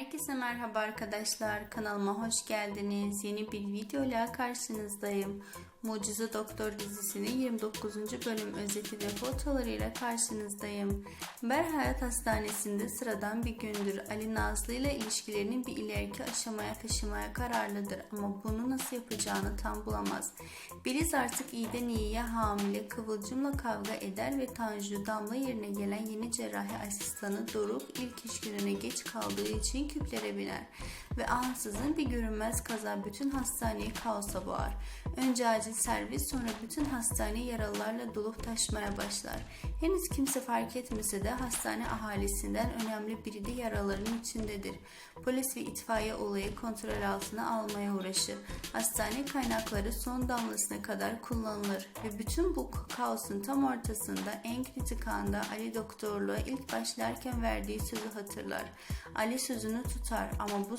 Herkese merhaba arkadaşlar. Kanalıma hoş geldiniz. Yeni bir video ile karşınızdayım. Mucize Doktor dizisinin 29. bölüm özeti ve fotoğraflarıyla karşınızdayım. Ber Hayat Hastanesi'nde sıradan bir gündür. Ali Nazlı ile ilişkilerini bir ileriki aşamaya taşımaya kararlıdır ama bunu nasıl yapacağını tam bulamaz. Beliz artık iyiden iyiye hamile Kıvılcım'la kavga eder ve Tanju Damla yerine gelen yeni cerrahi asistanı Doruk ilk iş gününe geç kaldığı için küplere biner ve ansızın bir görünmez kaza bütün hastaneyi kaosa boğar. Önce acil servis sonra bütün hastane yaralılarla dolup taşmaya başlar. Henüz kimse fark etmese de hastane ahalisinden önemli biri de yaraların içindedir. Polis ve itfaiye olayı kontrol altına almaya uğraşır. Hastane kaynakları son damlasına kadar kullanılır ve bütün bu kaosun tam ortasında en kritik anda Ali doktorluğa ilk başlarken verdiği sözü hatırlar. Ali sözünü tutar ama bu